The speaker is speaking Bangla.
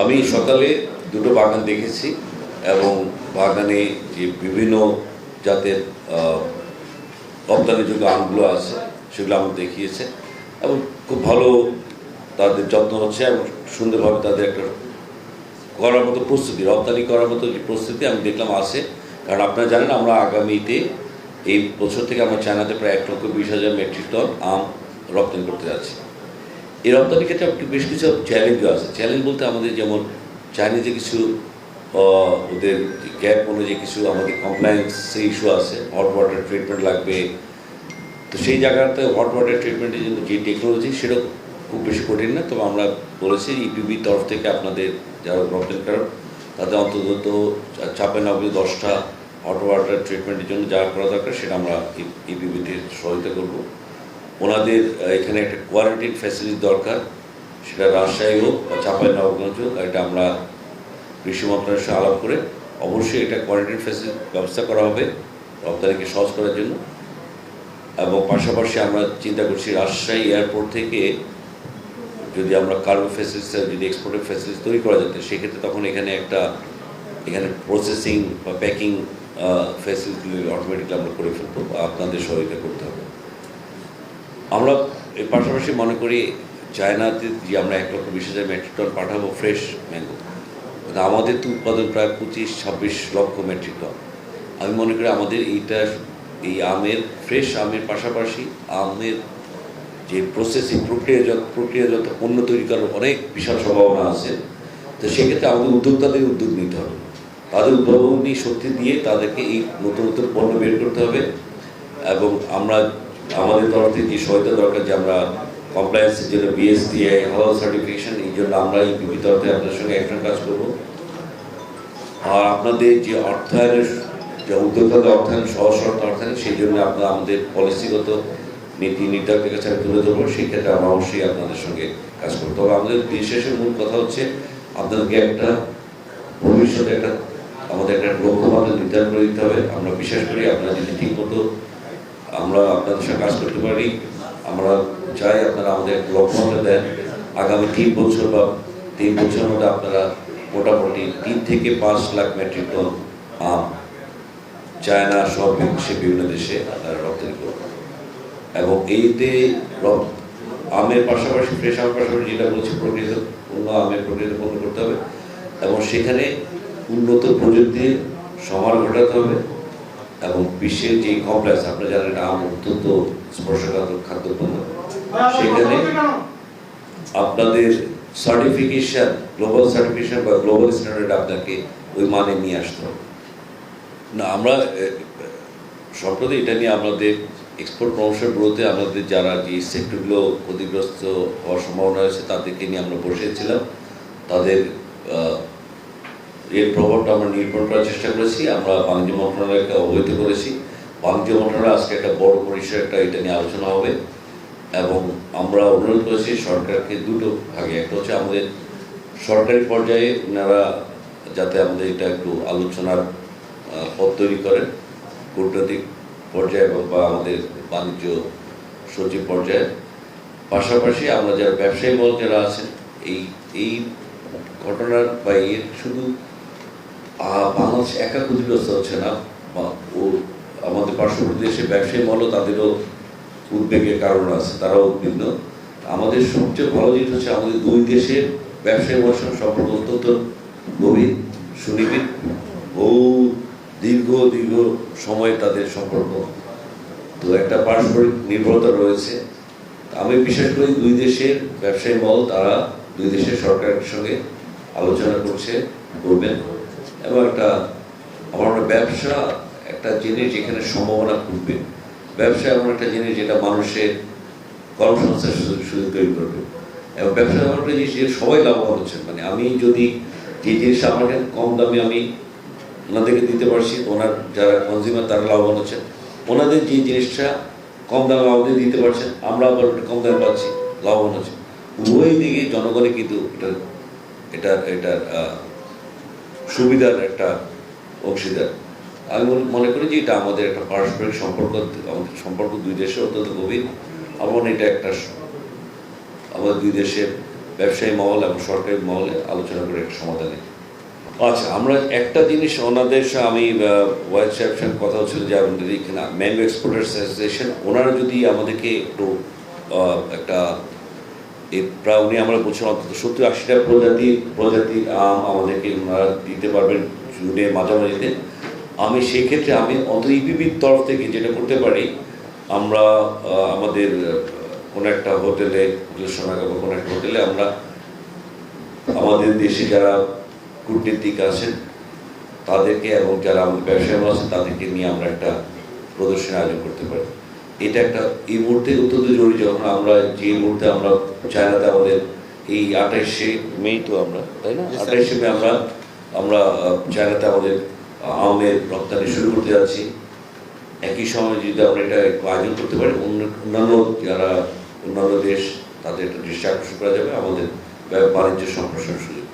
আমি সকালে দুটো বাগান দেখেছি এবং বাগানে যে বিভিন্ন জাতের রপ্তানিযোগ্য আমগুলো আছে, সেগুলো আমাকে দেখিয়েছে এবং খুব ভালো তাদের যত্ন হচ্ছে এবং সুন্দরভাবে তাদের একটা করার মতো প্রস্তুতি, রপ্তানি করার মতো যে প্রস্তুতি আমি দেখলাম আছে। কারণ আপনারা জানেন আমরা আগামীতে এই বছর থেকে আমরা চায়নাতে প্রায় এক লক্ষ বিশ হাজার মেট্রিক টন আম রপ্তানি করতে যাচ্ছি। এই রপ্তানির ক্ষেত্রে বেশ কিছু চ্যালেঞ্জও আছে। চ্যালেঞ্জ বলতে আমাদের যেমন চাইনিজে কিছু ওদের গ্যাপ অনুযায়ী কিছু আমাদের কমপ্লায়েন্স ইস্যু আছে। হট ওয়াটার ট্রিটমেন্ট লাগবে। তো সেই জায়গাতে হট ওয়াটার ট্রিটমেন্টের জন্য যে টেকনোলজি সেটা খুব বেশি কঠিন না। তবে আমরা বলেছি ইপিবির তরফ থেকে আপনাদের যারা রপ্তানিকারক তাদের অন্তত চাপে নব্বই দশটা হট ওয়াটার ট্রিটমেন্টের জন্য যা করা দরকার, সেটা আমরা ইপিবিতে সহায়তা করব। ওনাদের এখানে একটা কোয়ারেন্টাইন ফ্যাসিলিটি দরকার। সেটা রাজশাহী হোক বা চাপাই নবগঞ্জ হোক, এটা আমরা কৃষি মন্ত্রণালয়ের সঙ্গে আলাপ করে অবশ্যই এটা কোয়ারেন্টাইন ফ্যাসিলিটি ব্যবস্থা করা হবে রপ্তানিকে সহজ করার জন্য। এবং পাশাপাশি আমরা চিন্তা করছি রাজশাহী এয়ারপোর্ট থেকে যদি আমরা কার্গো ফ্যাসিলিটি যদি এক্সপোর্টের ফ্যাসিলিটি তৈরি করা যেত সেক্ষেত্রে তখন এখানে একটা, এখানে প্রসেসিং বা প্যাকিং ফ্যাসিলিটি অটোমেটিকলি আমরা করে ফেলব আপনাদের সহায়তা করতে হবে। আমরা এর পাশাপাশি মনে করি চায়নাতে যে আমরা এক লক্ষ বিশ হাজার মেট্রিক টন পাঠাবো ফ্রেশ ম্যাঙ্গো। আমাদের তো উৎপাদন প্রায় পঁচিশ, ছাব্বিশ লক্ষ মেট্রিক টন। আমি মনে করি আমাদের এইটা এই আমের, ফ্রেশ আমের পাশাপাশি আমের যে প্রসেসিং প্রক্রিয়াজাত প্রক্রিয়াজাত পণ্য তৈরি করার অনেক বিশাল সম্ভাবনা আছে। তো সেক্ষেত্রে আমাদের উদ্যোক্তাদের উদ্যোগ নিতে হবে। তাদের উদ্ভাবনী শক্তি দিয়ে তাদেরকে এই নতুন নতুন পণ্য বের করতে হবে এবং আমরা আমাদের তরফ থেকে সহায়তা দরকার যে আমরা কমপ্লায়েন্সের জন্য বিএসডিআই হালাল সার্টিফিকেশন এই জন্য আমরা এই পিপি তরফে আপনার সঙ্গে একটা কাজ করব। আর আপনাদের যে অর্থায়নের, যে উদ্যোক্তাদের অর্থায়ন সহজ শর্ত অর্থায়ন, সেই জন্য আপনারা আমাদের পলিসিগত নীতি নির্ধারকের কাছে আমি তুলে ধরবো, সেই ক্ষেত্রে আমরা অবশ্যই আপনাদের সঙ্গে কাজ করব। তবে আমাদের বিশেষের মূল কথা হচ্ছে, আপনাদেরকে একটা ভবিষ্যতে একটা, আমাদের একটা লক্ষ্যমাত্রা নির্ধারণ করে দিতে হবে। আমরা বিশ্বাস করি আপনারা যদি ঠিক মতো আমরা আপনাদের সঙ্গে কাজ করতে পারি। আমরা চাই আপনারা আমাদের লক্ষ্যমাত্রা দেন। আগামী তিন বছর বা তিন বছরের মধ্যে আপনারা মোটামুটি তিন থেকে পাঁচ লাখ মেট্রিক টন আম চায়না, সব সে বিভিন্ন দেশে আপনারা রপ্তানি করবেন। এবং এইতে আমের পাশাপাশি, ফ্রেশ আমের পাশাপাশি যেটা বলছি, প্রকৃত পণ্য, আমের প্রকৃত পণ্য করতে হবে। এবং সেখানে উন্নত প্রযুক্তির সমার ঘটাতে হবে। এবং বিশ্বের যে কমপ্লেক্স আপনারা জানেন আম অত্যন্ত স্পর্শকাতর খাদ্যপণ্য। সেখানে আপনাদের সার্টিফিকেশন গ্লোবাল সার্টিফিকেশন বা গ্লোবাল স্ট্যান্ডার্ড আপনাকে ওই মানে নিয়ে আসতে হবে। না, আমরা সম্প্রতি এটা নিয়ে আমাদের এক্সপোর্ট প্রমোশন ব্যুরোতে আমাদের যারা যে সেক্টরগুলো ক্ষতিগ্রস্ত হওয়ার সম্ভাবনা রয়েছে, তাদেরকে নিয়ে আমরা বসেছিলাম। তাদের এর প্রভাবটা আমরা নির্ভর করার চেষ্টা করেছি, আমরা বাণিজ্য মন্ত্রণালয়কে অবহিত করেছি। বাণিজ্য মন্ত্রণালয় আজকে একটা বড় পরিসরে একটা এটা নিয়ে আলোচনা হবে এবং আমরা অনুরোধ করেছি সরকারকে দুটো ভাগে, একটা হচ্ছে আমাদের সরকারি পর্যায়ে ওনারা যাতে আমাদের এটা একটু আলোচনার পথ তৈরি করেন। কূটনৈতিক পর্যায়ে বা আমাদের বাণিজ্য সচিব পর্যায়ে। পাশাপাশি আমরা যারা ব্যবসায়ী বল যারা আছেন, এই এই ঘটনার বা শুধু বাংলাদেশ একা ক্ষতিগ্রস্ত হচ্ছে না। ও আমাদের পার্শ্ববর্তী দেশে ব্যবসায়ী মলও তাদেরও উদ্বেগের কারণ আছে, তারাও উদ্বিগ্ন। আমাদের সবচেয়ে ভালো জিনিস হচ্ছে আমাদের দুই দেশের ব্যবসায়ী মৌসুম সম্পর্ক অত্যন্ত গভীর, সুনিবিড় বহু দীর্ঘ দীর্ঘ সময় তাদের সম্পর্ক। তো একটা পারস্পরিক নির্ভরতা রয়েছে। আমি বিশেষ করি দুই দেশের ব্যবসায়ী মল তারা দুই দেশের সরকারের সঙ্গে আলোচনা করছে, করবেন। এবং একটা আমার ব্যবসা একটা জিনিস যেখানে সম্ভাবনা খুঁজবে। ব্যবসা এমন একটা জিনিস যেটা মানুষের কর্মসংস্থান সুযোগ তৈরি করবে। এবং ব্যবসা এমন একটা জিনিস যে সবাই লাভবান হচ্ছেন মানে আমি যদি যে জিনিসটা আমাকে কম দামে আমি ওনাদেরকে দিতে পারছি ওনার যারা কনজিউমার তারা লাভবান হচ্ছেন ওনাদের যে জিনিসটা কম দামে আমাদের দিতে পারছেন আমরা আবার কম দামে পাচ্ছি লাভবান হচ্ছে। উভয় দিকে জনগণে কিন্তু এটা এটা আহ, সুবিধার একটা অংশীদার। আমি মনে- করি যে এটা আমাদের একটা পারস্পরিক সম্পর্ক, আমাদের সম্পর্ক দুই দেশের অত্যন্ত গভীর। মনে এটা একটা আমাদের দুই দেশের ব্যবসায়ী মহল এবং সরকারি মহলে আলোচনা করে একটা সমাধানে আচ্ছা আমরা একটা জিনিস ওনাদের আমি ওয়াইস সাহেব সঙ্গে কথা হচ্ছিল যে আমাদের এখানে ম্যাঙ্গো এক্সপোর্টার্স অ্যাসোসিয়েশন ওনারা যদি আমাদেরকে একটু একটা এই প্রায় উনি আমরা বলছিলাম, অন্তত সত্তর আশিটা প্রজাতি প্রজাতির আম আমাদেরকে ওনারা দিতে পারবেন জুনে মাঝামাঝিতে। আমি সেই ক্ষেত্রে আমি অন্তত ইপিবির তরফ থেকে যেটা করতে পারি, আমরা আমাদের কোনো একটা হোটেলে সময় বা কোনো একটা হোটেলে আমরা আমাদের দেশে যারা কূটনীতিক আছেন, তাদেরকে এবং যারা আমাদের ব্যবসায়ী আছেন তাদেরকে নিয়ে আমরা একটা প্রদর্শনী আয়োজন করতে পারি। এটা একটা এই মুহূর্তে অত্যন্ত জরুরি যখন আমরা যে মুহূর্তে আমরা চায়নাতে আমাদের এই আঠাইশে মে তো আমরা তাই না? আঠাইশে মে আমরা আমরা চায়নাতে আমাদের আমের রপ্তানি শুরু করতে যাচ্ছি। একই সময় যদি আমরা এটা আয়োজন করতে পারি অন্য- অন্যান্য যারা অন্যান্য দেশ তাদের একটা দৃষ্টি আকর্ষণ করা যাবে আমাদের বাণিজ্য সম্প্রসারণ সুযোগ